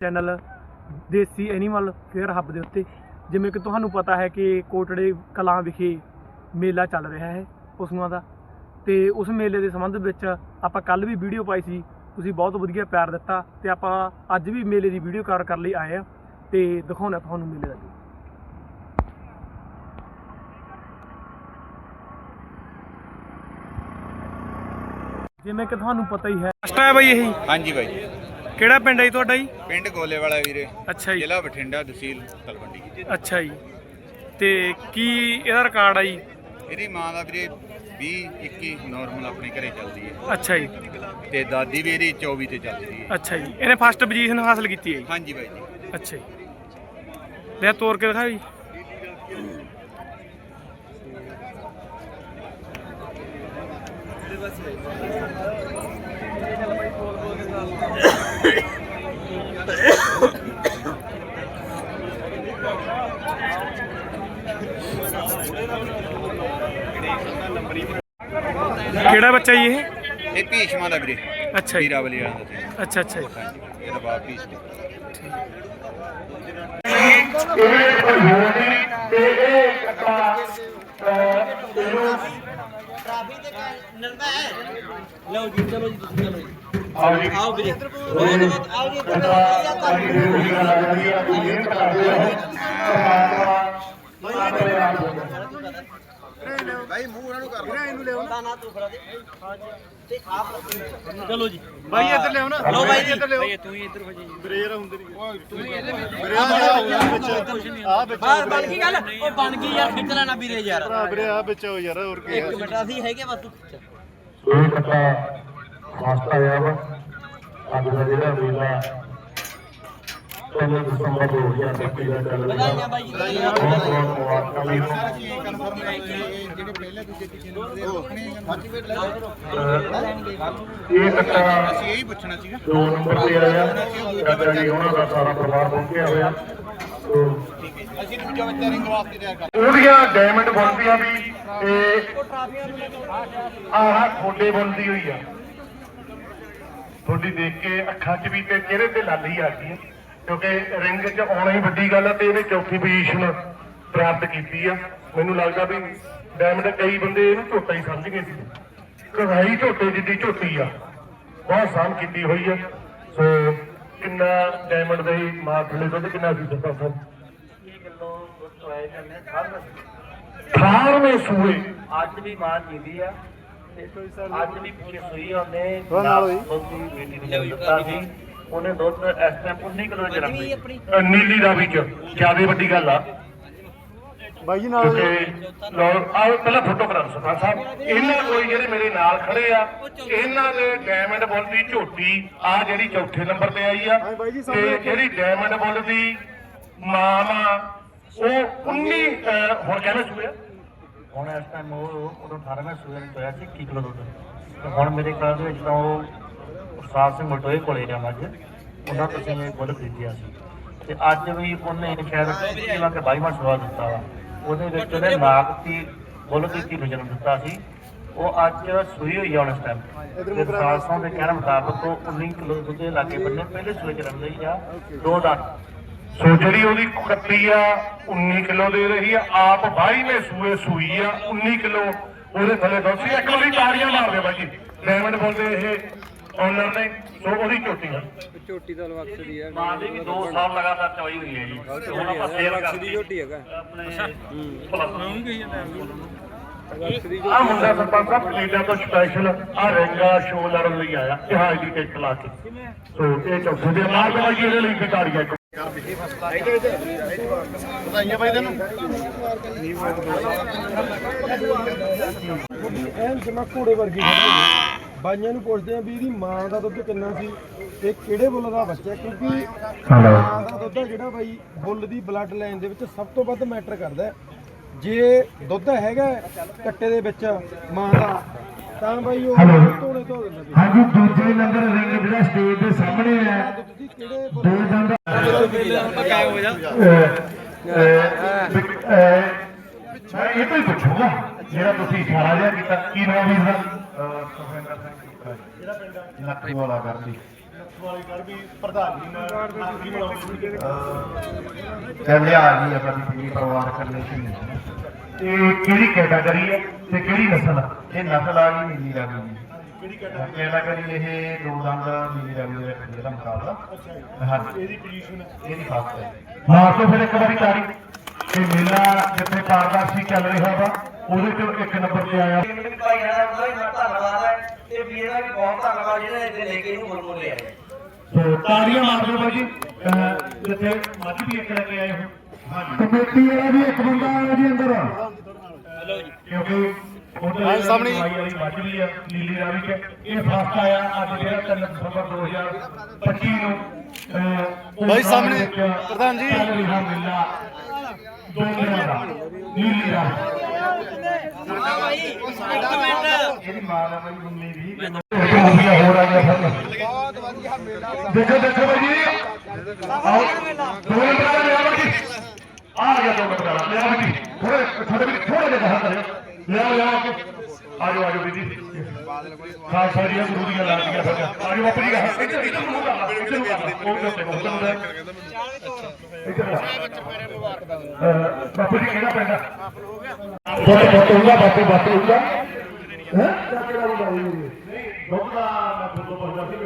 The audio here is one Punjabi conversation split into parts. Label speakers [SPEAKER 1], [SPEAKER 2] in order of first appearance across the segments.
[SPEAKER 1] Channel Desi animal fair hub ਦੇ ਉੱਤੇ ਜਿਵੇਂ ਕਿ ਤੁਹਾਨੂੰ ਪਤਾ ਹੈ ਕਿ ਕੋਟੜੇ ਕਲਾਂ ਵਿਖੇ ਮੇਲਾ ਚੱਲ ਰਿਹਾ ਹੈ ਪਸ਼ੂਆਂ ਦਾ। ਤੇ ਉਸ ਮੇਲੇ ਦੇ ਸੰਬੰਧ ਵਿੱਚ ਆਪਾਂ ਕੱਲ ਵੀ ਵੀਡੀਓ ਪਾਈ ਸੀ ਤੁਸੀਂ ਬਹੁਤ ਵਧੀਆ ਪਿਆਰ ਦਿੱਤਾ ਤੇ ਆਪਾਂ ਅੱਜ ਵੀ ਮੇਲੇ ਦੀ ਵੀਡੀਓ ਕਵਰ ਕਰਨ ਲਈ ਆਏ ਆ ਤੇ ਦਿਖਾਉਣਾ ਤੁਹਾਨੂੰ ਮੇਲੇ ਦਾ। ਜਿਵੇਂ ਕਿ ਤੁਹਾਨੂੰ ਪਤਾ ਹੀ ਹੈ। ਫਸਟ ਹੈ ਬਈ ਇਹ?
[SPEAKER 2] ਹਾਂਜੀ ਬਾਈ। ਜੀ
[SPEAKER 1] ਕਿਹੜਾ ਪਿੰਡ ਹੈ ਜੀ ਤੁਹਾਡਾ ਜੀ?
[SPEAKER 2] ਪਿੰਡ ਗੋਲੇ ਵਾਲਾ ਵੀਰੇ।
[SPEAKER 1] ਅੱਛਾ ਜੀ।
[SPEAKER 2] ਜ਼ਿਲ੍ਹਾ ਬਠਿੰਡਾ ਤਹਿਸੀਲ ਤਲਵੰਡੀ।
[SPEAKER 1] ਅੱਛਾ ਜੀ। ਤੇ ਕੀ ਇਹਦਾ ਰਿਕਾਰਡ ਆ ਜੀ?
[SPEAKER 2] ਇਹਦੀ ਮਾਂ ਦਾ ਵੀਰੇ 20 21 ਨਾਰਮਲ ਆਪਣੇ ਘਰੇ ਚੱਲਦੀ ਹੈ।
[SPEAKER 1] ਅੱਛਾ ਜੀ।
[SPEAKER 2] ਤੇ ਦਾਦੀ ਵੀ ਇਹਦੀ 24 ਤੇ ਚੱਲਦੀ ਹੈ।
[SPEAKER 1] ਅੱਛਾ ਜੀ। ਇਹਨੇ ਫਸਟ ਪੋਜੀਸ਼ਨ ਹਾਸਲ ਕੀਤੀ ਹੈ ਜੀ?
[SPEAKER 2] ਹਾਂਜੀ ਬਾਈ ਜੀ।
[SPEAKER 1] ਅੱਛਾ ਜੀ। ਲੈ ਤੋੜ ਕੇ ਦਿਖਾ ਜੀ। ਕਿਹੜਾ ਬੱਚਾ ਜੀ ਇਹ?
[SPEAKER 2] ਇਹ ਭੀਸ਼ਮਾ ਦਾ ਵੀਰੇ।
[SPEAKER 1] ਅੱਛਾ ਜੀ।
[SPEAKER 2] ਵੀਰਾਵਲੀ ਵਾਲਾ ਦਾ ਸੀ
[SPEAKER 1] ਅੱਛਾ ਅੱਛਾ ਜੀ।
[SPEAKER 2] ਹਾਂਜੀ ਇਹਦਾ ਬਾਪ ਭੀਸ਼ਮ
[SPEAKER 3] ਲਓ ਜੀ ਚਲੋ ਜੀ ਤੁਸੀਂ ਚਲੋ ਜੀ ਆਓ ਵੀਰੇ ਆਓ ਜੀ। ਨਾ ਤੂੰ ਫੜਾ ਦੇ ਤੇ ਆਪ ਚਲੋ ਜੀ
[SPEAKER 4] ਬਾਈ ਇੱਧਰ ਲਿਆਓ ਨਾ
[SPEAKER 3] ਲਓ ਬਾਈ ਜੀ
[SPEAKER 4] ਇੱਧਰ ਲਿਆਓ
[SPEAKER 3] ਬਾਈ ਤੂੰ ਹੀ ਇੱਧਰ ਹੋ ਜੀ
[SPEAKER 4] ਬਰੇਰ ਹੁੰਦੇ ਨਹੀਂ ਤੂੰ ਇੱਧਰ ਬਰੇਰ ਆ ਵਿੱਚ ਆ ਵਿੱਚ
[SPEAKER 3] ਬਾਹਰ ਬਣ ਗਈ ਗੱਲ ਉਹ ਬਣ ਗਈ ਯਾਰ ਖਿੱਚ ਲੈਣਾ ਵੀਰੇ ਯਾਰ
[SPEAKER 4] ਭਰਾ ਵੀਰੇ ਆ ਵਿੱਚ ਆਓ ਯਾਰ ਹੋਰ ਕੀ
[SPEAKER 3] ਇੱਕ ਮਿੰਟ ਅਸੀਂ ਹੈਗੇ ਬਸ ਤੂੰ ਖਿੱਚ।
[SPEAKER 5] ਇਹ ਕੱਟਾ ਫਸਟ ਆਇਆ ਵਾ ਅੱਜ ਦਾ ਜਿਹੜਾ ਮੇਲਾ 3 ਦਸੰਬਰ 2025 ਦਾ ਚੱਲ ਰਿਹਾ
[SPEAKER 3] ਵਧਾਈਆਂ
[SPEAKER 5] ਬਹੁਤ ਬਹੁਤ ਮੁਬਾਰਕਾਂ ਵੀ ਇਹ ਕੱਟਾ
[SPEAKER 2] ਅਸੀਂ ਇਹੀ ਪੁੱਛਣਾ ਸੀਗਾ
[SPEAKER 5] ਦੋ ਨੰਬਰ ਤੇ ਆਇਆ ਚਾਚਾ ਜੀ ਉਹਨਾਂ ਦਾ ਸਾਰਾ ਪਰਿਵਾਰ ਪਹੁੰਚਿਆ ਹੋਇਆ
[SPEAKER 2] ਅਸੀਂ ਦੂਜਾ ਬੱਚਾ ਰਿੰਗ ਵਾਸਤੇ ਤਿਆਰ ਕਰ
[SPEAKER 5] ਉਹਦੀਆਂ ਡਾਇਮੰਡ ਬਣਦੀਆਂ ਵੀ ਇਹ ਆਹ ਖੋਡੇ ਬਣਦੀ ਹੋਈ ਆ ਤੁਹਾਡੀ ਦੇਖ ਕੇ ਅੱਖਾਂ 'ਚ ਵੀ ਤੇ ਚਿਹਰੇ ਤੇ ਲਾਲੀ ਆ ਗਈ। ਹੈ ਕਿਉਂਕਿ ਰਿੰਗ 'ਚ ਆਉਣਾ ਹੀ ਵੱਡੀ ਗੱਲ ਆ ਤੇ ਇਹਨੇ ਚੌਥੀ ਪੋਜੀਸ਼ਨ ਪ੍ਰਾਪਤ ਕੀਤੀ ਆ। ਮੈਨੂੰ ਲੱਗਦਾ ਵੀ ਡਾਇਮੰਡ ਕਈ ਬੰਦੇ ਇਹਨੂੰ ਝੋਟਾ ਹੀ ਸਮਝ ਗਏ ਸੀ। ਕਹਾਈ ਝੋਟੇ ਜਿੱਡੀ ਝੋਟੀ ਆ ਬਹੁਤ ਸਾਮ ਕੀਤੀ ਹੋਈ ਆ। ਸੋ ਕਿੰਨਾ ਡਾਇਮੰਡ ਦੇ ਮਾਰ ਥਲੇ ਦੁੱਧ ਕਿੰਨਾ ਸੀ ਦੱਸਾਂ ਸਰ? 18ਵੇਂ ਸੂਏ।
[SPEAKER 6] ਅੱਜ ਵੀ ਮਾਂ ਜੀਦੀ ਆ। ਅੱਜ ਵੀ ਪਿੱਛੇ ਸੂਈ ਉਹਨੇ।
[SPEAKER 4] ਨਾਲ?
[SPEAKER 6] ਉਹਦੀ ਬੇਟੀ ਨੂੰ ਦਿੱਤਾ ਸੀ। ਉਹਨੇ ਦੁੱਧ ਇਸ ਟਾਈਮ 19 ਕਿਲੋ
[SPEAKER 3] ਆਪਣੀ
[SPEAKER 5] ਅਹ ਨੀਲੀ ਰਾਵੀ ਚ ਜ਼ਿਆਦਾ ਵੱਡੀ ਗੱਲ ਆ।
[SPEAKER 4] ਬਾਈ ਜੀ ਨਾਲ
[SPEAKER 5] ਲੋ ਆਓ ਪਹਿਲਾਂ ਫੋਟੋ ਕਰਾ ਸਰਦਾਰ ਸਾਹਿਬ। ਇਹਨਾਂ ਕੋਈ ਜਿਹੜੇ ਮੇਰੇ ਨਾਲ ਖੜੇ ਆ ਇਹਨਾਂ ਦੇ ਡਾਇਮੰਡ ਬੁੱਲ ਦੀ ਝੋਟੀ ਆ ਜਿਹੜੀ ਚੌਥੇ ਨੰਬਰ ਤੇ ਆਈ ਆ ਤੇ ਜਿਹੜੀ ਡਾਇਮੰਡ ਬੁੱਲ ਦੀ ਮਾਂ ਉਹ 19 ਅਹ, ਹੁਣ ਕਹਿੰਦਾ ਸੂਆ?
[SPEAKER 6] ਹੁਣ ਇਸ ਟਾਈਮ ਉਹ ਉਦੋਂ 18ਵੇਂ ਸੂਏ ਨੂੰ ਹੋਇਆ ਸੀ 21 ਕਿਲੋ ਦੁੱਧ। ਹੁਣ ਮੇਰੇ ਘਰ ਦੇ ਵਿੱਚ ਤਾਂ ਉਹ ਉਸਤਾਦ ਸਿੰਘ ਮਟੋਏ ਕੋਲੇ ਅੱਜ। ਉਹਨਾਂ ਤੋਂ ਇਹ ਬੁੱਲ ਖਰੀਦਿਆ ਸੀ। ਤੇ ਅੱਜ ਵੀ ਉਹਨੇ ਸ਼ਾਇਦ ਜਿਵੇਂ ਕਿ 22ਵਾਂ ਸੂਆ ਦਿੱਤਾ ਵਾ। ਉਹਦੇ ਵਿੱਚ ਉਹਨੇ ਨਾਗ ਦੀ ਬੁੱਲ ਦੀ ਧੀ ਨੂੰ ਜਨਮ ਦਿੱਤਾ ਸੀ। ਉਹ ਅੱਜ ਸੂਈ ਹੋਈ ਆ ਇਸ ਟਾਈਮ ਤੇ ਸਾਸਾਂ ਦੇ। ਕਹਿਣ ਮੁਤਾਬਕ ਉਹ 19 ਕਿਲੋ ਦੁੱਧ ਦੇ ਲਾਗੇ ਬੰਨੇ ਪਹਿਲੇ ਸੂਏ ਚ ਰਹਿੰਦੇ ਆ। ਦੋ ਦੰਦ
[SPEAKER 5] ਸੋ ਜਿਹੜੀ ਉਹਦੀ ਕੱਟੀ ਆ 19 ਕਿਲੋ ਦੇ ਰਹੀ ਆ। ਆਪ 22ਵੇਂ ਸੂਏ ਸੂਈ ਆ 19 ਕਿਲੋ। ਉਹਦੇ ਥੱਲੇ ਦੁੱਧ ਸੀ ਇੱਕ ਵਾਰੀ ਤਾੜੀਆਂ ਮਾਰਦੇ ਬਾਈ ਜੀ। ਡਾਇਮੰਡ ਬੋਲਦੇ ਇਹ। ਓਨਰ ਨੇ ਸੋ ਉਹਦੀ ਝੋਟੀ ਆ।
[SPEAKER 6] ਮਾਂ ਦੀ ਵੀ 2 ਸਾਲ ਲਗਾਤਾਰ ਚਵਾਈ ਹੋਈ ਹੈ ਜੀ। ਹੁਣ ਆਪਾਂ ਸੇਲ ਕਰਦੇ ਆਪਣੇ
[SPEAKER 5] ਆ ਮੁੰਡਾ ਸਰਪੰਚ ਸਾਹਿਬ ਕੈਨੇਡਾ ਤੋਂ ਸਪੈਸ਼ਲ ਆ ਰਿੰਗਾ ਸ਼ੋਅ ਲੜਨ ਲਈ ਆਇਆ ਜਹਾਜ਼ ਦੀ ਟਿਕਟ ਲਾ ਕੇ। ਸੋ ਇਹ ਚੌਥੇ ਦੇ ਮਾਰ ਦੇ ਬਾਈ ਜੀ ਇਹਦੇ ਲਈ ਵੀ ਤਾੜੀਆਂ
[SPEAKER 4] ਵਧਾਈਆਂ ਬਾਈ ਤੈਨੂੰ।
[SPEAKER 1] ਐਨ ਜਮਾ ਘੋੜੇ ਵਰਗੀ ਹੈ। ਬਾਈਆਂ ਨੂੰ ਪੁੱਛਦੇ ਆ ਵੀ ਇਹਦੀ ਮਾਂ ਦਾ ਦੁੱਧ ਕਿੰਨਾ ਸੀ ਤੇ ਕਿਹੜੇ ਬੁੱਲ ਦਾ ਬੱਚਾ ਕਿਉਂਕਿ ਮਾਂ ਦਾ ਦੁੱਧ ਆ ਜਿਹੜਾ ਬਾਈ ਬੁੱਲ ਦੀ ਬਲੱਡ ਲਾਈਨ ਦੇ ਵਿੱਚ ਸਭ ਤੋਂ ਵੱਧ ਮੈਟਰ ਕਰਦਾ ਹੈ। ਜੇ ਦੁੱਧ ਹੈਗਾ ਹੈ ਕੱਟੇ ਦੇ ਵਿੱਚ ਮਾਂ ਦਾ ਤਾਂ ਬਾਈ ਉਹ ਧੋਣੇ ਧੋ ਦਿੰਦਾ
[SPEAKER 5] ਹਾਂਜੀ ਦੂਜੇ ਨੰਬਰ ਰਿੰਗ ਜਿਹੜਾ ਸਟੇਜ ਦੇ ਸਾਹਮਣੇ ਹੈ।
[SPEAKER 1] ਤੁਸੀਂ ਕਿਹੜੇ
[SPEAKER 5] ਦੋ ਦੰਦ
[SPEAKER 1] ਹੋ।
[SPEAKER 5] ਇਹ ਤੋਂ ਹੀ ਪੁੱਛੂਗਾ ਜਿਹੜਾ ਤੁਸੀਂ ਇਸ਼ਾਰਾ ਜਿਹਾ ਕੀਤਾ ਕੀ ਨਾਮ ਵੀ ਸਰ ਸੁਖਵਿੰਦਰ ਸਿੰਘ ਲੱਖੂ ਵਾਲਾ ਕਰਦੀ
[SPEAKER 4] ਵਾਲੇ ਕਰ ਵੀ ਪ੍ਰਧਾਨ ਜੀ ਨਾਲ ਹਾਜ਼ਰੀ ਮਿਲਾਉਂਦੇ
[SPEAKER 5] ਕਹਿੰਦੇ ਆ। ਜੀ ਆਪਾਂ ਪੂਰੀ ਪਰਿਵਾਰ ਕਰਨੇ ਸੀ ਇਹ ਕਿਹੜੀ ਕੈਟਾਗਰੀ ਹੈ ਤੇ ਕਿਹੜੀ ਨਸਲ ਇਹ ਨਸਲ ਆ ਜੀ ਨੀਲੀ ਰਾਵੀ ਦੀ।
[SPEAKER 4] ਕਿਹੜੀ
[SPEAKER 5] ਕੈਟਾਗਰੀ ਇਹ ਦੋ ਦੰਦ ਨੀਲੀ ਰਾਵੀ ਦੇ ਰੱਖੀ ਮੁਕਾਬਲਾ ਹਾਂਜੀ।
[SPEAKER 4] ਇਹਦੀ ਪੋਜੀਸ਼ਨ
[SPEAKER 5] ਇਹਦੀ ਖਾਸ ਹੈ। ਮਾਰ ਤੋਂ ਫਿਰ ਇੱਕ ਵਾਰੀ ਤਾੜੀ। ਤੇ ਮੇਲਾ ਜਿੱਥੇ ਪਾਰਦਰਸ਼ੀ ਚੱਲ ਰਿਹਾ ਵਾ। ਉਹਦੇ ਚ ਇੱਕ ਨੰਬਰ ਤੇ ਆਇਆ।
[SPEAKER 3] ਮੇਰੇ ਭਾਈਆਂ ਦਾ ਬਹੁਤ ਬਹੁਤ ਧੰਨਵਾਦ ਹੈ ਤੇ ਵੀਰ ਦਾ ਵੀ ਬਹੁਤ ਧੰਨਵਾਦ ਜਿਹਨੇ ਇੱਥੇ ਲੈ ਕੇ ਇਹਨੂੰ ਮੁੱਲ ਲਿਆ
[SPEAKER 5] ਸੋ ਤਾੜੀਆਂ ਮਾਰ ਦਿਓ ਬਾਈ ਜੀ। ਜਿੱਥੇ ਮੱਝ ਵੀ ਇੱਕ ਲੈ ਕੇ ਆਏ ਹੋ। ਹਾਂਜੀ। ਕਮੇਟੀ ਵਾਲਾ ਵੀ ਇੱਕ ਬੰਦਾ ਆਇਆ ਜੀ ਅੰਦਰ। ਹਲੋ ਜੀ। ਕਿਉਂਕਿ ਉਹਦੇ
[SPEAKER 4] ਹਾਂ, ਸਾਹਮਣੇ।
[SPEAKER 5] ਦਵਾਈ ਵਾਲੀ ਮੱਝ ਵੀ ਆ ਨੀਲੀ ਰਾਵੀ ਚ। ਇਹ ਫਸਟ ਆਇਆ ਅੱਜ ਜਿਹੜਾ 3 ਦਸੰਬਰ 2025 ਨੂੰ। ਅਹ,
[SPEAKER 4] ਬਾਈ, ਸਾਹਮਣੇ। ਪ੍ਰਧਾਨ ਜੀ।
[SPEAKER 5] ਚੱਲ ਰਿਹਾ ਮੇਲਾ ਦੋ ਦਿਨਾਂ ਦਾ ਨੀਲੀ ਰਾਵੀ ਇਹਦੀ ਮਾਂ ਦਾ ਬਈ ਮੰਮੀ ਵੀ। ਮੂਵੀਆਂ ਹੋ ਰਹੀਆਂ ਸਨ ਦੇਖੋ ਦੇਖੋ ਬਾਈ ਜੀ। ਆਓ। ਦੋ ਨੰਬਰ ਦਾ ਬਾਈ ਜੀ। ਆ ਗਿਆ ਦੋ ਨੰਬਰ ਦਾ ਬਾਈ ਜੀ। ਥੋੜੇ ਥੋੜੇ ਵੀ ਥੋੜਾ ਜਿਹਾ ਬਾਹਰ ਕਰਿਓ। ਲਿਆਓ ਲਿਆਓ। ਆ ਜਾਓ ਆ ਜਾਓ ਬੀਜੀ ਖਾਸ ਸਾਰੀਆਂ ਗੁਰੂ ਦੀਆਂ ਲਾਟੀਆਂ ਫਿਰ ਆ ਜਾਓ ਬਾਪੂ ਜੀ ਇੱਧਰ ਇੱਧਰ ਨੂੰ ਲਾ ਇੱਧਰ ਨੂੰ ਲਾ ਬਾਪੂ ਜੀ ਕਿਹੜਾ ਪਿੰਡ ਆ ਤੁਹਾਡੇ ਪੁੱਤ ਬਾਪੂ ਬਾਪੂ ਹੁੰਦਾ ਹੈ ਕਿਹੜਾ ਦਾ ਮੈਂ ਫੋਟੋ ਪਾਉਂਦਾ ਸੀ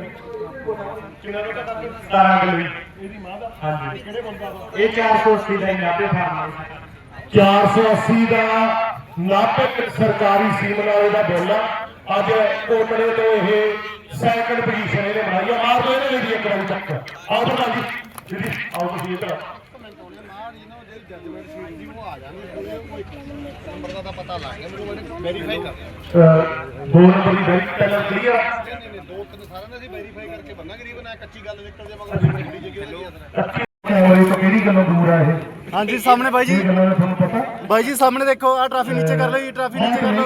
[SPEAKER 5] ਕਿੰਨਾ ਬੇਟਾ ਤਾਂ 17 ਕਿਲੋ ਇਹਦੀ ਮਾਂ ਦਾ ਹਾਂਜੀ ਕਿਹੜੇ ਬੰਦਾ ਇਹ 480 ਦਾ ਨਾਪੇ ਫਾਰਮ 480 ਦਾ ਨਾਪੇ ਸਰਕਾਰੀ ਸੀਮ ਨਾਲ ਇਹਦਾ ਬਿੱਲ ਅੱਜ ਕੋਟੜੇ ਤੋਂ ਇਹ ਸੈਕੰਡ ਪੋਜੀਸ਼ਨ ਇਹਨੇ ਬਣਾਈ ਆ। ਮਾਰ ਦੋ ਇਹਨੇ ਵੀ ਇੱਕ ਵਾਰੀ ਚੱਕ। ਆਓ ਪ੍ਰਧਾਨ ਜੀ ਜੀ ਆਓ ਤੁਸੀਂ ਇੱਧਰ ਅਹ ਦੋ ਨੰਬਰ ਦੀ ਬੈਰੀ ਪਹਿਲਾਂ ਕਲੀਅਰ ਕੈਮਰੇ ਤੋਂ ਕਿਹੜੀ ਗੱਲੋਂ ਦੂਰ ਆ ਇਹ?
[SPEAKER 4] ਹਾਂਜੀ ਸਾਹਮਣੇ ਬਾਈ ਜੀ।
[SPEAKER 5] ਤੁਹਾਨੂੰ ਪਤਾ?
[SPEAKER 4] ਬਾਈ ਜੀ ਸਾਹਮਣੇ ਦੇਖੋ ਆ ਟਰਾਫੀ ਨੀਚੇ ਕਰ ਲਓ ਜੀ ਟਰਾਫੀ ਨੀਚੇ ਕਰ ਲਓ।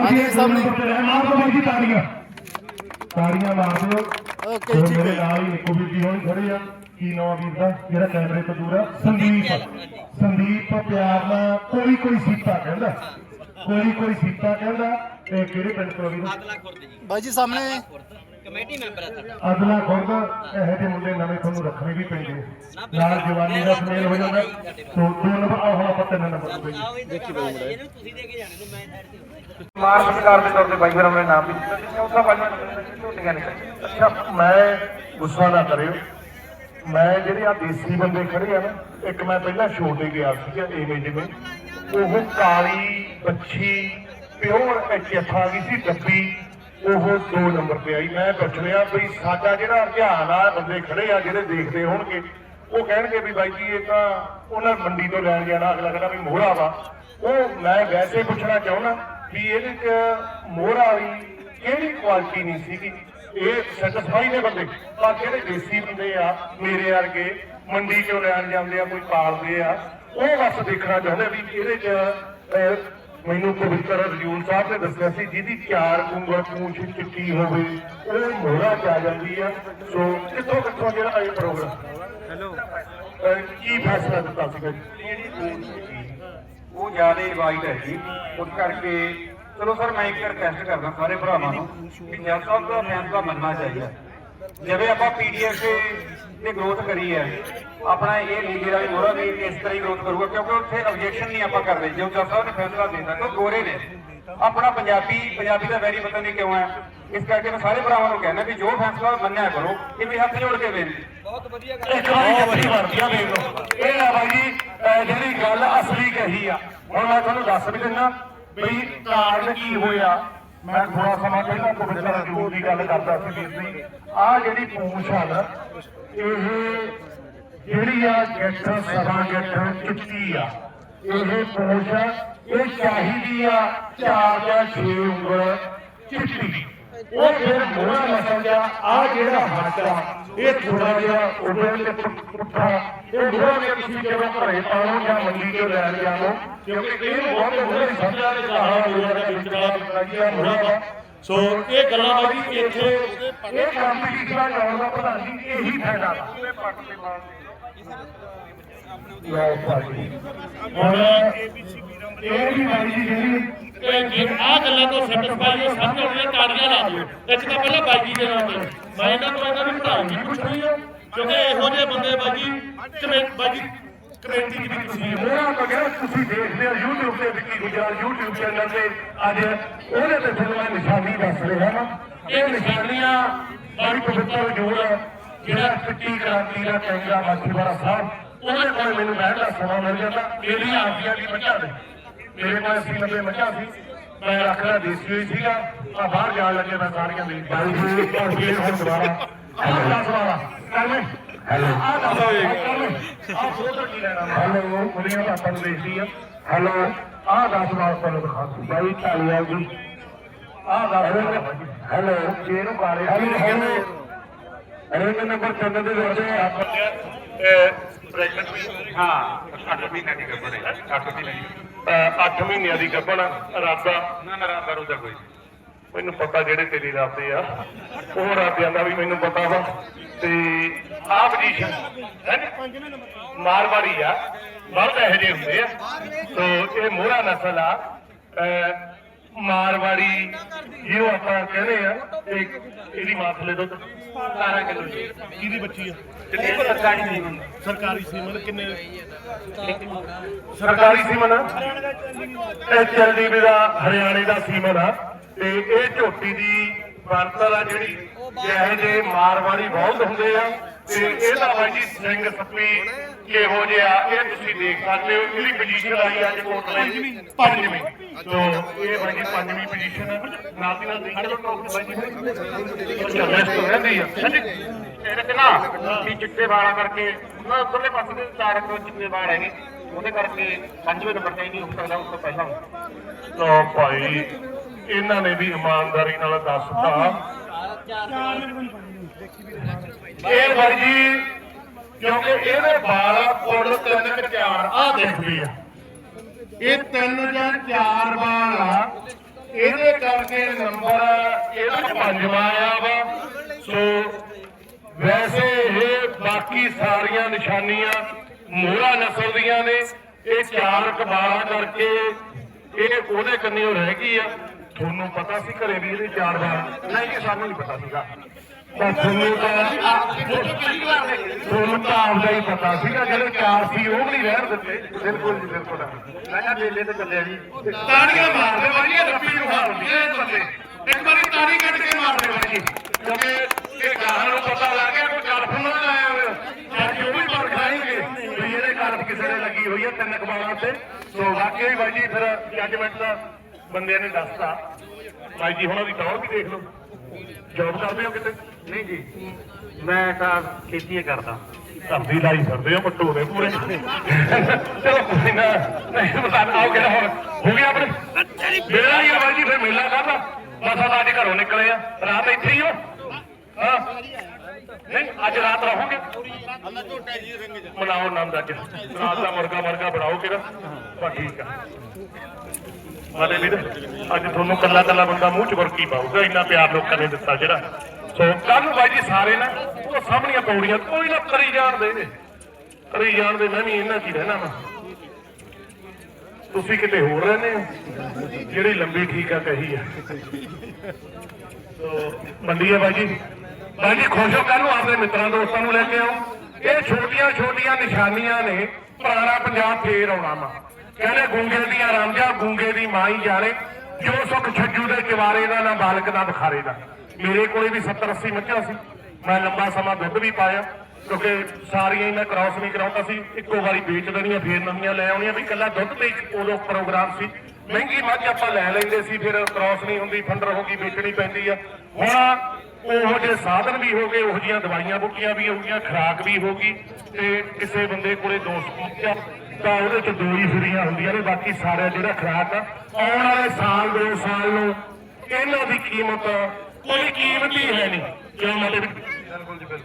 [SPEAKER 5] ਹਾਂਜੀ
[SPEAKER 4] ਸਾਹਮਣੇ।
[SPEAKER 5] ਮਾਰ ਦੋ ਬਾਈ ਜੀ ਤਾੜੀਆਂ। ਤਾੜੀਆਂ ਮਾਰ ਦਿਓ।
[SPEAKER 4] ਓਕੇ
[SPEAKER 5] ਤੇ
[SPEAKER 4] ਠੀਕ
[SPEAKER 5] ਮੇਰੇ ਨਾਲ ਹੀ ਇੱਕੋ ਜੀ ਹੋਣੀ ਖੜੇ ਆ। ਕੀ ਨਾਮ ਵੀਰ ਦਾ? ਜਿਹੜਾ ਕੈਮਰੇ ਤੋਂ ਦੂਰ ਆ। ਸੰਦੀਪ। ਸੰਦੀਪ ਪਿਆਰ ਨਾਲ ਕੋਈ ਕੋਈ ਸੀਤਾ ਕਹਿੰਦਾ। ਕੋਈ ਕੋਈ ਸੀਤਾ ਕਹਿੰਦਾ। ਤੇ ਕਿਹੜੇ ਪਿੰਡ ਤੋਂ ਵੀਰ?
[SPEAKER 4] ਬਾਈ ਜੀ ਸਾਹਮਣੇ।
[SPEAKER 3] ਕਮੇਟੀ ਮੈਂਬਰ ਹੈ ਸਾਡਾ।
[SPEAKER 5] ਅਗਲਾ ਖੁਰਦ ਇਹੋ ਜਿਹੇ ਮੁੰਡੇ ਨਵੇਂ ਤੁਹਾਨੂੰ ਰੱਖਣੇ ਵੀ ਪੈਂਦੇ। ਨਾਲ ਜਵਾਨੀ ਦਾ ਸਮੇਲ ਹੋ ਜਾਂਦਾ। ਸੋ ਦੋ ਨੰਬਰ ਆਹ ਹੁਣ ਆਪਾਂ ਤਿੰਨ ਨੰਬਰ ਤੇ ਬਈਏ
[SPEAKER 3] ਆਓ ਦੇਖੀ ਬਈ ਇਹਨੂੰ ਤੁਸੀਂ ਦੇ ਕੇ ਜਾਣੇ ਨੂੰ ਮੈਂ ਸਾਈਡ ਤੇ
[SPEAKER 5] ਮਾਰ ਸਤਿਕਾਰ ਦੇ ਤੌਰ ਤੇ ਬਾਈ ਮੇਰਾ ਨਾਮ ਵੀ ਚੌਥਾ ਬਾਈ ਝੋਟੀਆਂ ਨੇ ਅੱਛਾ ਮੈਂ ਗੁੱਸਾ ਨਾ ਕਰਿਓ। ਮੈਂ ਜਿਹੜੇ ਆ ਦੇਸੀ ਬੰਦੇ ਖੜੇ ਆ ਨਾ ਇੱਕ ਮੈਂ ਪਹਿਲਾਂ ਤੇ ਗਿਆ ਸੀਗਾ ਏਵੇਂ ਜਿਵੇਂ। ਉਹ ਕਾਲੀ ਬੱਚੀ ਪਿਓਰ ਐਚਐਫ ਆ ਗਈ ਸੀ ਡੱਬੀ ਉਹ ਦੋ ਨੰਬਰ ਤੇ ਆਈ। ਮੈਂ ਪੁੱਛ ਰਿਹਾ ਵੀ ਸਾਡਾ ਜਿਹੜਾ ਰੁਝਾਨ ਆ, ਬੰਦੇ ਖੜੇ ਆ, ਜਿਹੜੇ ਦੇਖਦੇ ਹੋਣਗੇ, ਉਹ ਕਹਿਣਗੇ ਵੀ ਬਾਈ ਜੀ, ਇਹ ਤਾਂ ਉਹਨਾਂ ਮੰਡੀ ਤੋਂ ਲੈਣ ਜਾਣਾ, ਅਗਲਾ ਕਹਿੰਦਾ ਵੀ ਮੋਹਰਾ ਵਾ। ਉਹ ਮੈਂ ਵੈਸੇ ਪੁੱਛਣਾ ਚਾਹੁੰਦਾ ਵੀ ਇਹਦੇ ਚ ਮੋਹਰਾ ਵਾਲੀ ਕਿਹੜੀ ਕੁਆਲਿਟੀ ਨਹੀਂ ਸੀਗੀ? ਇਹ ਸੈਟੀਸਫਾਈ ਨੇ ਬੰਦੇ? ਪਰ ਜਿਹੜੇ ਦੇਸੀ ਬੰਦੇ ਆ, ਮੇਰੇ ਵਰਗੇ, ਮੰਡੀ ਚੋਂ ਲੈਣ ਜਾਂਦੇ ਆ, ਕੋਈ ਪਾਲਦੇ ਆ, ਉਹ ਬਸ ਦੇਖਣਾ ਚਾਹੁੰਦੇ ਵੀ ਇਹਦੇ ਚ ਮੈਨੂੰ ਪਵਿੱਤਰ ਰਜੂਲ ਸਾਹਿਬ ਨੇ ਦੱਸਿਆ ਸੀ ਜਿਹਦੀ ਚਾਰ ਉਂਗਲ ਪੂੰਛ ਚਿੱਟੀ ਹੋਵੇ ਉਹ ਮੋਹਰਾ ਚ ਆ ਜਾਂਦੀ ਆ। ਸੋ ਕਿੱਥੋਂ ਕਿੱਥੋਂ ਜਿਹੜਾ ਇਹ ਪ੍ਰੋਗਰਾਮ ਹੈਲੋ ਕੀ ਫੈਸਲਾ ਦਿੱਤਾ ਸੀਗਾ ਜੀ
[SPEAKER 7] ਉਹ ਜ਼ਿਆਦਾ ਵਾਈਟ ਹੈ ਜੀ। ਉਸ ਕਰਕੇ ਚਲੋ ਸਰ ਮੈਂ ਇੱਕ ਰਿਕਵੈਸਟ ਕਰਦਾ ਸਾਰੇ ਭਰਾਵਾਂ ਨੂੰ ਕਿ ਜੱਜ ਸਾਹਿਬ ਦਾ ਫੈਸਲਾ ਮੰਨਣਾ ਚਾਹੀਦਾ। ਜਿਵੇਂ ਆਪਾਂ ਪੀਡੀਐਫ ਤੇ ਗਰੋਥ ਕਰੀ ਹੈ ਆਪਣਾ ਇਹ ਲੀਡਰ ਵਾਲੀ ਮੋਹਰਾ ਵੀ ਇਸ ਤਰ੍ਹਾਂ ਹੀ ਗਰੋਥ ਕਰੂਗਾ ਕਿਉਂਕਿ ਉੱਥੇ ਆਬਜੈਕਸ਼ਨ ਨਹੀਂ ਆਪਾਂ ਕਰਦੇ ਜੋ ਜੱਜ ਸਾਹਿਬ ਨੇ ਫੈਸਲਾ ਦੇ ਦਿੱਤਾ ਕਿ ਗੋਰੇ ਨੇ। ਆਪਣਾ ਪੰਜਾਬੀ ਪੰਜਾਬੀ ਦਾ ਵੈਰੀ ਪਤਾ ਨਹੀਂ ਕਿਉਂ ਹੈ ਇਸ ਕਰਕੇ ਮੈਂ ਸਾਰੇ ਭਰਾਵਾਂ ਨੂੰ ਕਹਿੰਦਾ ਵੀ ਜੋ ਫੈਸਲਾ ਮੰਨਿਆ ਕਰੋ ਇਹ ਵੀ ਹੱਥ ਜੋੜ ਕੇ ਬੇਨਤੀ
[SPEAKER 5] ਇੱਕ ਵਾਰੀ ਜੱਫੀ ਵਰਦੀ ਆ ਵੇਖ। ਲਓ ਇਹ ਆ ਬਾਈ ਜੀ ਜਿਹੜੀ ਗੱਲ ਅਸਲੀ ਕਹੀ ਆ ਹੁਣ ਮੈਂ ਤੁਹਾਨੂੰ ਦੱਸ ਵੀ ਦਿੰਦਾ ਬਈ ਕਾਰਨ ਕੀ ਹੋਇਆ? ਮੈਂ ਥੋੜਾ ਸਮਾਂ ਪਹਿਲਾਂ ਪਵਿੱਤਰ ਜੂਰ ਦੀ ਗੱਲ ਕਰਦਾ ਸੀ ਵੀਰ ਦੀ ਆ ਜਿਹੜੀ ਪੂਛ ਆ ਇਹ ਜਿਹੜੀ ਆ ਗੱਠ ਸਭਾ ਗੱਠ ਚਿੱਟੀ ਆ, ਇਹ ਪੂਛ, ਇਹ ਚਾਹੀਦੀ ਆ, ਚਾਰ ਜਾਂ ਛੇ ਉਂਗਲ ਚਿੱਟੀ। ਉਹ ਫਿਰ ਮੋਹਰਾ ਨਸਲ ਦਾ ਆ ਜਿਹੜਾ ਹੱਥ ਆ, ਇਹ ਥੋੜਾ ਜਿਹਾ ਉਬਲ ਤੇ ਪੁੱਠਾ। ਇਹ ਮੋਹਰਾ ਨੇ ਤੁਸੀਂ ਜਦੋਂ ਘਰੇ ਪਾਉਂ ਜਾਂ ਮੰਡੀ ਤੋਂ ਲੈ ਜਾਓ ਕਿਉਂਕਿ ਇਹ ਬਹੁਤ ਮੋਹਰੇ ਸਮਝਾ ਦੇ ਕਹਾ ਲੋਕਾਂ ਦੇ ਵਿੱਚ ਦਾ ਕਰੀਆ ਮੋਹਰਾ ਵਾ। ਸੋ ਇਹ ਗੱਲਾਂ ਬਾਜੀ ਇੱਥੇ, ਇਹ ਕੰਪੀਟੀਸ਼ਨ ਲਾਉਣ ਦਾ ਪ੍ਰਧਾਨ ਜੀ, ਇਹੀ ਫਾਇਦਾ ਵਾ। ਲਓ ਭਾਜੀ ਹੁਣ ਇਹ ਵੀ ਬਾਈ ਜੀ ਜਿਹੜੀ
[SPEAKER 8] ਇਹ ਜੇ ਆ ਗੱਲਾਂ ਤੋਂ ਸੈਟੀਸਫਾਈ ਹੋ ਸਭ ਤੋਂ ਪਹਿਲਾਂ ਤਾੜੀਆਂ ਲਾ ਦਿਓ। ਇੱਕ ਤਾਂ ਪਹਿਲਾਂ ਬਾਜੀ ਦੇ ਨਾਮ ਤੇ ਮੈਂ ਇਹਨਾਂ ਤੋਂ ਇਹਨਾਂ ਦੀ ਪੜ੍ਹਾਈ ਨਹੀਂ ਪੁੱਛਣੀ ਹੈ ਕਿਉਂਕਿ ਇਹੋ ਜਿਹੇ ਬੰਦੇ ਬਾਜੀ ਕਮੇਟੀ ਬਾਜੀ ਕਮੇਟੀ ਦੀ ਵੀ ਤੁਸੀਂ
[SPEAKER 5] ਮੇਰਾ ਮਗਰ ਤੁਸੀਂ ਦੇਖਦੇ ਹੋ YouTube ਤੇ ਵਿੱਕੀ ਗੁਜਰਾਲ YouTube ਚੈਨਲ ਤੇ ਅੱਜ ਉਹਦੇ ਤੇ ਤੁਹਾਨੂੰ ਮੈਂ ਨਿਸ਼ਾਨੀ ਦੱਸ ਰਿਹਾ ਹਾਂ। ਇਹ ਨਿਸ਼ਾਨੀਆਂ ਬੜੀ ਪਵਿੱਤਰ ਜੋੜ ਜਿਹੜਾ ਸਿੱਟੀ ਕ੍ਰਾਂਤੀ ਦਾ ਕੈਂਗਾ ਮਾਛੀਵਾੜਾ ਸਾਹਿਬ ਉਹਦੇ ਕੋਲ ਮੈਨੂੰ ਬਹਿਣ ਦਾ ਸਮਾਂ ਮਿਲ ਜਾਂਦਾ। ਮੇਰੀ ਆਪਦੀਆਂ ਦੀ ਮੱਝਾਂ ਨੇ। ਮੇਰੇ ਕੋਲ 80 90 ਮੱਝਾਂ ਸੀ। ਮੈਂ ਰੱਖਦਾ ਦੇਸੀ ਹੋਈ ਸੀਗਾ। ਆ ਬਾਹਰ ਜਾਣ ਲੱਗੇ ਮੈਂ ਸਾਰੀਆਂ ਵੇਚ ਬਾਈ ਜੀ ਹੁਣ ਹੁਣ ਦੁਬਾਰਾ। ਆਹ ਵਾਲਾ। ਕਰ ਮੈਂ ਹੈਲੋ। ਆ ਦੱਸ ਆ ਫੋਟੋ ਕੀ ਲੈਣਾ। ਹੈਲੋ। ਕੁੜੀਆਂ ਆਪਾਂ ਨੂੰ ਦੇਖਦੀ ਆ। ਹੈਲੋ। ਆ ਦੱਸ ਵਾਲਾ ਤੁਹਾਨੂੰ ਦਿਖਾ ਦੂੰ। ਬਾਈ ਢਾਲੀਵਾਲ ਜੀ ਆ ਦੱਸ ਹੈਲੋ। ਇਹਨੂੰ ਕਾਲੇ ਹੈਲੋ। ਰਿੰਗ ਨੰਬਰ 3 ਦੇ ਵਿੱਚ ਪ੍ਰੈਗਨੈਂਟ ਵੀ
[SPEAKER 7] ਹਾਂ 8 ਮਹੀਨੇ ਦੀ ਗੱਭਰ ਹੈ 8 ਮਹੀਨੇ ਦੀ
[SPEAKER 5] 8 ਮਹੀਨਿਆਂ ਦੀ ਗੱਭਣ ਰਾਦਾ
[SPEAKER 7] ਨਾ ਨਾ ਰਾਤ ਦਾ ਰੋਜ਼ਾ ਕੋਈ
[SPEAKER 5] ਮੈਨੂੰ ਪਤਾ ਜਿਹੜੇ ਤੇਰੇ ਰਾਤੇ ਆ। ਉਹ ਰਾਤਿਆਂ ਦਾ ਵੀ ਮੈਨੂੰ ਪਤਾ ਵਾ। ਤੇ ਆਹ ਪੋਜੀਸ਼ਨ ਹੈ ਮਾਰਵਾੜੀ ਆ। ਬਹੁਤ ਇਹੋ ਜਿਹੇ ਹੁੰਦੇ ਆ। ਸੋ ਇਹ ਮੋਹਰਾ ਨਸਲ ਆ। ਮਾਰਵਾੜੀ ਜਿਹਨੂੰ ਆਪਾਂ ਕਹਿੰਦੇ ਆ ਇਹ ਇਹਦੀ ਮਾਂ ਥੱਲੇ ਦੁੱਧ 17 ਕਿਲੋ ਜੀ। ਕਿਹਦੀ ਬੱਚੀ ਆ? ਕਿੰਨੇ ਸਰਕਾਰੀ ਸੀਮਨ ਸਰਕਾਰੀ ਸੀਮਨ ਕਿੰਨੇ? ਸਰਕਾਰੀ ਸੀਮਨ ਇਹ ਚਲਦੀ ਵੀ ਦਾ ਹਰਿਆਣੇ ਦਾ ਸੀਮਨ ਆ ਤੇ ਇਹ ਝੋਟੀ ਦੀ ਬਣਤਰ ਆ ਜਿਹੜੀ ਜਿਹੇ ਜੇ ਮਾਰਵਾੜੀ ਬਹੁਤ ਹੁੰਦੇ ਆ। ਤੇ ਇਹਦਾ ਬਾਈ ਜੀ ਸਿੰਘ ਸੱਪੀ ਕਿਹੋ ਜਿਹਾ ਇਹ ਤੁਸੀਂ ਦੇਖ ਸਕਦੇ ਹੋ ਇਹਦੀ ਪੋਜੀਸ਼ਨ ਆਈ ਅੱਜ ਕੋਟਲੇ ਪੰਜਵੀਂ ਤੋਂ ਇਹ ਜੀ ਪੰਜਵੀਂ ਪੋਜੀਸ਼ਨ ਨਾਲ ਦੀ ਨਾਲ ਦੇਖ ਲਓ ਟੌਪ ਬਾਈ ਜੀ ਬੈਸਟ ਰਹਿੰਦੀ ਆ। ਹਾਂਜੀ
[SPEAKER 7] ਇਹਦੇ ਤੇ ਨਾ ਵੀ ਚਿੱਟੇ ਵਾਲਾ ਕਰਕੇ ਨਾ ਉਧਰਲੇ ਪਾਸੇ ਦੇ ਚਾਰ ਕਿਲੋ ਚਿੱਟੇ ਵਾਲ ਹੈਗੇ ਉਹਦੇ ਕਰਕੇ ਪੰਜਵੇਂ ਨੰਬਰ ਤੇ ਹੀ ਨਹੀਂ ਹੋ ਸਕਦਾ ਉਸ ਤੋਂ ਪਹਿਲਾਂ।
[SPEAKER 5] ਲੋ ਭਾਈ ਇਹਨਾਂ ਨੇ ਵੀ ਇਮਾਨਦਾਰੀ ਨਾਲ ਦੱਸਤਾ। ਇਹ ਜੀ ਕਿਉਂਕਿ ਇਹਦੇ ਵਾਲ ਕੁੱਲ ਤਿੰਨ ਕਿ ਚਾਰ ਆ ਦੇਖਦੀ ਆ। ਇਹ ਤਿੰਨ ਜਾਂ ਚਾਰ ਵਾਲ ਆ। ਇਹਦੇ ਕਰਕੇ ਨੰਬਰ ਇਹਦੇ ਪੰਜਵਾਂ ਆਇਆ ਵਾ। ਸੋ ਵੈਸੇ ਇਹ ਬਾਕੀ ਸਾਰੀਆਂ ਨਿਸ਼ਾਨੀਆਂ ਮੋਹਰਾ ਨਸਲ ਦੀਆਂ ਨੇ। ਇਹ ਚਾਰ ਕਬਾਲਾਂ ਕਰਕੇ ਇਹ ਉਹਦੇ ਕੰਨਿਓ ਰਹਿ ਗਈ ਆ। ਤੁਹਾਨੂੰ ਪਤਾ ਸੀ ਘਰੇ ਵੀ ਇਹਦੇ ਚਾਰ ਵਾਰ ਨਹੀਂ ਸਾਨੂੰ ਨਹੀਂ ਪਤਾ ਸੀਗਾ। ਤਾਂ ਤੁਹਾਨੂੰ ਤੁਹਾਨੂੰ ਤਾਂ ਆਪਦਾ ਹੀ ਪਤਾ ਸੀਗਾ, ਜਿਹੜੇ ਚਾਰ ਸੀ, ਉਹ ਵੀ ਨਹੀਂ ਰਹਿਣ ਦਿੱਤੇ। ਬਿਲਕੁਲ ਜੀ, ਬਿਲਕੁਲ। ਮੈਂ ਕਿਹਾ ਮੇਲੇ ਤੇ ਚੱਲਿਆ ਜੀ। ਤਾੜੀਆਂ ਮਾਰਦੇ ਬਾਜੀ ਰੱਬੀ ਨੂੰ ਹਾਰ ਇਹ ਬੰਦੇ। ਇੱਕ ਵਾਰੀ ਤਾੜੀ ਕੱਢ ਕੇ ਮਾਰਦੇ ਬਾਜੀ ਕਿਉਂਕਿ ਇਹ ਗਾਹਾਂ ਨੂੰ ਪਤਾ ਲੱਗ ਗਿਆ ਕੋਈ ਗਲਫ ਨਾ ਆਇਆ ਹੋਇਆ। ਚਾਹੇ ਉਹ ਵੀ ਪਰ ਖਾਏਗੇ। ਵੀ ਇਹਦੇ ਗਲਫ ਕਿਸੇ ਨੇ ਲੱਗੀ ਹੋਈ ਹੈ ਤਿੰਨ ਕਬਾਲਾਂ ਤੇ। ਸੋ ਵਾਕਈ ਬਾਈ ਫਿਰ ਜੱਜਮੈਂਟ ਦਾ ਬੰਦਿਆਂ ਨੇ ਦੱਸਤਾ। ਬਾਈ ਜੀ, ਹੁਣ ਉਹਦੀ ਟੌਰ ਵੀ ਦੇਖ ਲਓ। ਜੌਬ ਕਰਦੇ ਹੋ ਕਿਤੇ?
[SPEAKER 6] ਨਹੀਂ ਜੀ। ਮੈਂ ਤਾਂ ਖੇਤੀ ਕਰਦਾ।
[SPEAKER 5] ਧਰਦੀ ਲਾਈ ਫਿਰਦੇ ਹੋ, ਪੱਟੂ ਦੇ ਪੂਰੇ। ਚਲੋ ਕੋਈ ਨਾ ਨਹੀਂ ਬਤਾ ਆਓ ਕਿਹੜਾ ਹੁਣ ਹੋ ਗਿਆ ਆਪਣੇ? ਮੇਰਾ ਹੀ ਆ ਜੀ, ਫਿਰ ਮੇਲਾ ਕਰਦਾ ਬਸ ਆਪਾਂ ਅੱਜ ਘਰੋਂ ਨਿਕਲੇ ਆ। ਰਾਤ ਇੱਥੇ ਹੀ ਹੋ। ਹਾਂ। ਨਹੀਂ, ਅੱਜ ਰਾਤ ਰਹੋਗੇ? ਅੱਲਾ ਝੋਟਾ ਜੀ ਰਿੰਗ ਚ ਮਨਾਓ ਆਨੰਦ ਅੱਜ। ਰਾਤ ਦਾ ਮੁਰਗਾ ਮੁਰਗਾ ਬਣਾਓ ਕਿਹੜਾ। ਬਸ ਠੀਕ ਆ। ਵਾਲੇ ਵੀਰ, ਅੱਜ ਤੁਹਾਨੂੰ ਕੱਲਾ ਕੱਲਾ ਬੰਦਾ ਮੂੰਹ ਚ ਵਰਕੀ ਪਾਊਗਾ, ਇੰਨਾ ਪਿਆਰ ਲੋਕਾਂ ਨੇ ਦਿੱਤਾ ਜਿਹੜਾ। ਸੋ ਕੱਲ ਨੂੰ ਬਾਈ ਜੀ ਸਾਰੇ ਨਾ, ਉਹ ਸਾਹਮਣੀਆਂ ਪੌੜੀਆਂ, ਕੋਈ ਨਾ ਕਰੀ ਜਾਣ ਦੇ ਕਰੀ ਜਾਣ ਦੇ, ਮੈਂ ਵੀ ਇਹਨਾਂ 'ਚ ਰਹਿਣਾ ਵਾ। ਤੁਸੀਂ ਕਿਤੇ ਹੋਰ ਰਹਿੰਦੇ ਹੋ? ਜਿਹੜੀ ਲੰਬੀ ਠੀਕ ਆ ਕਹੀ ਆ। ਸੋ ਮੰਡੀ ਬਾਈ ਜੀ। ਬਾਈ ਜੀ, ਖੁਸ਼ ਹੋ ਕੱਲ ਨੂੰ ਆਪਣੇ ਮਿੱਤਰਾਂ, ਦੋਸਤਾਂ ਨੂੰ ਲੈ ਕੇ ਆਓ। ਇਹ ਛੋਟੀਆਂ ਛੋਟੀਆਂ ਨਿਸ਼ਾਨੀਆਂ ਨੇ, ਪੁਰਾਣਾ ਪੰਜਾਬ ਫੇਰ ਆਉਣਾ ਵਾ। ਕਹਿੰਦੇ ਗੁੰਗੇ ਦੀਆਂ ਰਾਂਝਾ, ਗੁੰਗੇ ਦੀ ਮਾਂ ਹੀ ਜਾਣੇ, ਜੋ ਸੁਖ ਛੱਜੂ ਦੇ ਕਿਵਾਰੇ ਦਾ, ਨਾ ਬਾਲਕ ਦਾ ਬਖਾਰੇ ਦਾ। ਮੇਰੇ ਕੋਲੇ ਵੀ 70 80 ਮੱਝਾਂ ਸੀ। ਮੈਂ ਲੰਬਾ ਸਮਾਂ ਦੁੱਧ ਵੀ ਪਾਇਆ, ਕਿਉਂਕਿ ਸਾਰੀਆਂ ਹੀ ਮੈਂ ਕ੍ਰਾਸ ਨਹੀਂ ਕਰਾਉਂਦਾ ਸੀ। ਇੱਕੋ ਵਾਰੀ ਵੇਚ ਦੇਣੀਆਂ, ਫੇਰ ਨਵੀਆਂ ਲੈ ਆਉਣੀਆਂ ਵੀ। ਕੱਲਾ ਦੁੱਧ ਤੇ ਉਦੋਂ ਪ੍ਰੋਗਰਾਮ ਸੀ। ਮਹਿੰਗੀ ਮੱਝ ਆਪਾਂ ਲੈ ਲੈਂਦੇ ਸੀ, ਫਿਰ ਕ੍ਰਾਸ ਨਹੀਂ ਹੁੰਦੀ, ਫੰਡਰ ਹੋ ਗਈ, ਵੇਚਣੀ ਪੈਂਦੀ ਆ। ਹੁਣ ਉਹੋ ਜਿਹੇ ਸਾਧਨ ਵੀ ਹੋ ਗਏ, ਉਹੋ ਜਿਹੀਆਂ ਦਵਾਈਆਂ ਬੂਟੀਆਂ ਵੀ ਹੋ ਗਈਆਂ, ਖੁਰਾਕ ਵੀ ਹੋ ਗਈ। ਤੇ ਕਿਸੇ ਬੰਦੇ ਕੋਲੇ ਦੋਸਤ ਪਹੁੰਚਿਆ। ਤਾਂ ਉਹਦੇ ਚ ਦੋ ਹੀ ਫਰੀਆਂ ਹੁੰਦੀਆਂ ਨੇ ਬਾਕੀ ਸਾਰਾ ਜਿਹੜਾ ਖਰਾਕ ਆਉਣ ਵਾਲੇ ਸਾਲ ਦੋ ਸਾਲ ਨੂੰ ਇਹਨਾਂ ਦੀ ਕੀਮਤ ਕੋਈ ਕੀਮਤ ਹੀ ਹੈ ਨਹੀਂ। ਕਿਉਂ ਮਾਲੇ ਬਿਲਕੁਲ ਬਿਲਕੁਲ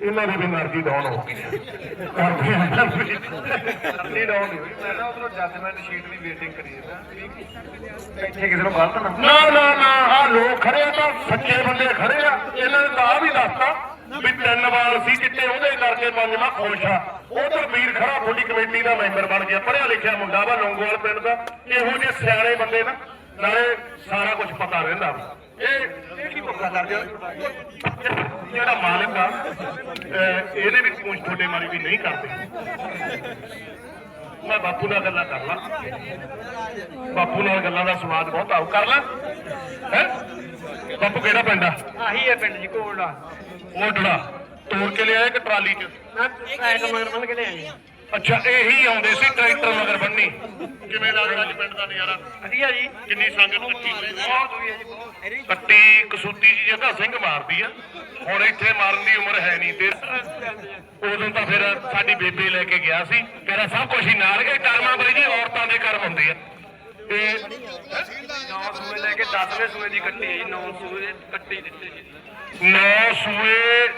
[SPEAKER 5] ਇਹਨਾਂ ਦੀ ਬਿਮਾਰੀ ਡਾਊਨ ਹੋ ਗਈ ਕਰਦੇ ਆ ਡਾਊਨ ਹੋ ਗਈ। ਮੈਂ ਨਾ ਉਧਰੋਂ ਜੱਜਮੈਂਟ ਸ਼ੀਟ ਦੀ ਵੇਟਿੰਗ ਕਰੀ ਜਾਂਦਾ ਇੱਥੇ ਕਿਸੇ ਨੂੰ ਗਲਤ ਨਾ। ਨਾ ਨਾ ਆ ਲੋਕ ਖੜੇ ਆ ਤਾਂ ਸੱਚੇ ਬੰਦੇ ਖੜੇ ਆ। ਇਹਨਾਂ ਨੇ ਤਾਂ ਵੀ ਦੱਸਤਾ। ਵੀ ਤਿੰਨ ਵਾਰ ਸੀ ਚਿੱਟੇ ਉਹਦੇ ਕਰਕੇ ਪੰਜਵਾਂ ਖੁਸ਼ ਆ। ਉਹ ਵੀਰ ਖੜਾ ਤੁਹਾਡੀ ਕਮੇਟੀ ਦਾ ਮੈਂਬਰ ਬਣ ਗਿਆ ਪੜਿਆ ਲਿਖਿਆ ਮੁੰਡਾ ਵਾ ਲੌਂਗੋਵਾਲ ਪਿੰਡ ਦਾ। ਇਹੋ ਜਿਹੇ ਸਿਆਣੇ ਬੰਦੇ ਨਾ, ਨਾਲੇ ਸਾਰਾ ਕੁਝ ਪਤਾ ਰਹਿੰਦਾ ਇਹ ਕੀ ਪੱਕਾ ਕਰਦੇ ਜਿਹੜਾ ਮਾਲਕ ਆ ਇਹਦੇ ਵਿੱਚ ਪੁੱਛ ਤੁਹਾਡੇ ਮਾਰੀ ਵੀ ਨਹੀਂ ਕਰਦੇ। ਮੈਂ ਬਾਪੂ ਨਾਲ ਗੱਲਾਂ ਕਰ ਲਾਂ। ਬਾਪੂ ਨਾਲ ਗੱਲਾਂ ਦਾ ਸਵਾਦ ਬਹੁਤ ਆਉ ਕਰ ਲਾਂ। ਹੈ? ਬਾਪੂ ਕਿਹੜਾ ਪਿੰਡ ਆ?
[SPEAKER 9] ਆਹੀ ਹੈ ਪਿੰਡ ਜੀ ਕੋਲੜਾ
[SPEAKER 5] ਮੋਢੜਾ ਤੋੜ ਕੇ ਲਿਆਏ ਕਿ ਟਰਾਲੀ 'ਚ?
[SPEAKER 9] ਮੈਂ ਟਰੈਕ ਮਗਰ ਬੰਨ ਕੇ ਲਿਆਈ
[SPEAKER 5] ਅੱਛਾ ਇਹੀ ਆਉਂਦੇ ਸੀ ਟਰੈਕਟਰ ਮਗਰ ਬੰਨੀ। ਕਿਵੇਂ ਲੱਗਦਾ ਅੱਜ ਪਿੰਡ ਦਾ ਨਜ਼ਾਰਾ?
[SPEAKER 9] ਵਧੀਆ ਜੀ।
[SPEAKER 5] ਕਿੰਨੀ ਸੰਗਤ ਇਕੱਠੀ
[SPEAKER 9] ਬਹੁਤ ਵਧੀਆ ਜੀ ਬਹੁਤ।
[SPEAKER 5] ਕੱਟੀ ਕਸੂਤੀ ਜੀ ਜਗ੍ਹਾ ਸਿੰਘ ਮਾਰਦੀ ਆ। ਹੁਣ ਇੱਥੇ ਮਾਰਨ ਦੀ ਉਮਰ ਹੈ ਨਹੀਂ ਤੇ ਉਦੋਂ ਤਾਂ ਫਿਰ ਸਾਡੀ ਬੇਬੇ ਲੈ ਕੇ ਗਿਆ ਸੀ। ਤੇਰਾ ਸਭ ਕੁਝ ਹੀ ਨਾਲ ਇਹ ਕਰਮਾਂ ਬਾਈ ਜੀ ਔਰਤਾਂ ਦੇ ਕਰਮ ਹੁੰਦੇ ਆ। ਤੇ
[SPEAKER 9] 9 ਸੂਏ ਲੈ ਕੇ 10ਵੇਂ ਸੂਏ ਦੀ ਕੱਟੀ ਹੈ ਜੀ 9 ਸੂਏ ਕੱਟੀ ਦਿੱਤੇ ਜੀ
[SPEAKER 5] ਨੌ ਸੂਏ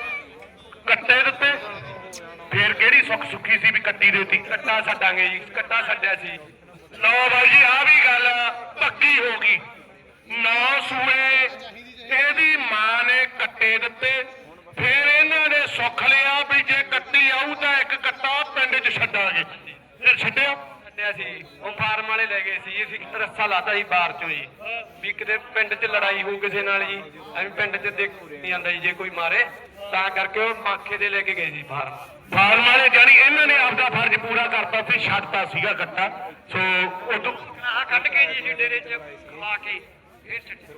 [SPEAKER 5] ਕੱਟੇ ਦਿੱਤੇ? ਫੇਰ ਕਿਹੜੀ ਸੁੱਖ ਸੁੱਖੀ ਸੀ ਵੀ ਕੱਟੀ ਦੇਤੀ?
[SPEAKER 9] ਕੱਟਾ ਛੱਡਾਂਗੇ ਜੀ, ਕੱਟਾ ਛੱਡਿਆ ਸੀ।
[SPEAKER 5] ਲਓ ਬਾਈ ਜੀ ਆ ਵੀ ਗੱਲ ਪੱਕੀ ਹੋ ਗਈ। ਨੌ ਸੂਏ ਇਹਦੀ ਮਾਂ ਨੇ ਕੱਟੇ ਦਿੱਤੇ। ਫੇਰ ਇਹਨਾਂ ਨੇ ਸੁੱਖ ਲਿਆ ਵੀ ਜੇ ਕੱਟੀ ਆਊ ਤਾਂ ਇੱਕ ਕੱਟਾ ਪਿੰਡ 'ਚ ਛੱਡਾਂਗੇ। ਫਿਰ ਛੱਡਿਆ?
[SPEAKER 9] ਛੱਡਿਆ ਸੀ ਉਹ ਫਾਰਮ ਵਾਲੇ ਲੈ ਗਏ ਸੀ। ਅਸੀਂ ਰੱਸਾ ਲਾਤਾ ਸੀ ਬਾਹਰ ਚੋਂ ਜੀ। ਵੀ ਕਿਤੇ ਪਿੰਡ 'ਚ ਲੜਾਈ ਹੋਊ ਕਿਸੇ ਨਾਲ ਜੀ। ਐਵੇਂ ਪਿੰਡ 'ਚ ਦੇਖ ਨਹੀਂ ਆਂਦਾ ਜੀ, ਜੇ ਕੋਈ ਮਾਰੇ, ਤਾਂ ਕਰਕੇ ਉਹ ਮਾਖੇ ਦੇ ਲੈ ਕੇ ਗਏ ਸੀ ਫਾਰਮ।
[SPEAKER 5] ਫਾਰਮ ਵਾਲੇ ਜਾਨੀ ਇਹਨਾਂ ਨੇ ਆਪਦਾ ਫਰਜ਼ ਪੂਰਾ ਕਰਤਾ ਸੀ ਛੱਡਤਾ ਸੀਗਾ ਕੱਟਾ ਸੋ ਉਦੋਂ
[SPEAKER 9] ਆਹ ਕੱਢ ਕੇ ਜੀ ਡੇਰੇ 'ਚ ਖਵਾ ਕੇ। ਫਿਰ ਛੱਡਿਆ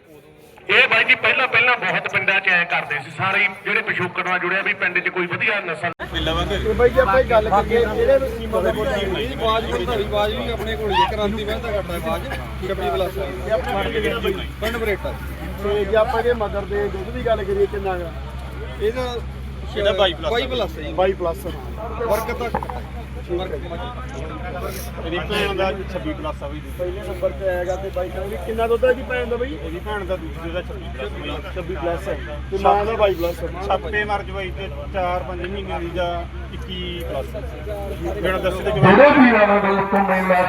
[SPEAKER 5] ਇਹ ਬਾਈ ਜੀ ਪਹਿਲਾਂ ਪਹਿਲਾਂ ਬਹੁਤ ਪਿੰਡਾਂ 'ਚ ਐ ਕਰਦੇ ਸੀ ਸਾਰੇ ਜਿਹੜੇ ਪਿਛੋਕੜ ਨਾਲ ਜੁੜਿਆ ਵੀ ਪਿੰਡ 'ਚ ਕੋਈ ਵਧੀਆ ਨਸਲ
[SPEAKER 4] ਤੇ ਬਾਈ ਜੇ ਆਪਾਂ ਇਹ ਗੱਲ ਕਰੀਏ ਜਿਹੜੇ ਸੀਮਾ ਦੇ ਕੋਲ ਇਹ ਬਾਜ ਵੀ ਧਾਰੀ ਬਾਜ ਵੀ ਆਪਣੇ ਕੋਲ ਹੀ ਹੈ, ਕ੍ਰਾਂਤੀ ਮਹਿਤਾ ਕਰਦਾ ਹੈ ਬਾਜ। 26 ਪਲੱਸ ਇਹ ਆਪਣੇ ਪਿੰਡ ਬਰੇਟਾ। ਤੇ ਜੇ ਆਪਾਂ ਇਹਦੇ ਮਦਰ ਦੇ ਦੁੱਧ ਦੀ ਗੱਲ ਕਰੀਏ ਕਿੰਨਾ ਗਾ ਇਹਦਾ ਇਹਦਾ 22 ਪਲੱਸ 22 ਪਲੱਸ ਹੈ 22 ਪਲੱਸ ਵਰਕ ਤੱਕ ਇਹਦੀ ਭੈਣ ਦਾ 26 ਪਲੱਸ ਆ ਵੀ ਪਹਿਲੇ ਨੰਬਰ ਤੇ ਆਏਗਾ ਤੇ ਬਾਈ ਕਹਿੰਦੇ ਕਿੰਨਾ ਦੁੱਧ ਹੈ ਜੀ ਭੈਣ ਦਾ ਬਈ? ਇਹਦੀ ਭੈਣ ਦਾ ਦੂਸਰੇ ਦਾ 26 ਪਲੱਸ 26 ਪਲੱਸ ਹੈ। ਤੇ ਮਾਂ ਦਾ 22 ਪਲੱਸ ਛਾਪੇ ਮਰ ਜਵਾਈ ਤੇ 4-5 ਮਹੀਨਿਆਂ ਦੀ ਜਾਂ 21 ਪਲੱਸ ਬਿਨਾਂ ਦੱਸੇ ਤੇ
[SPEAKER 5] ਜਿਹੜੇ ਵੀਰਾਂ ਨੂੰ ਦੋਸਤੋ ਮੇਲਾ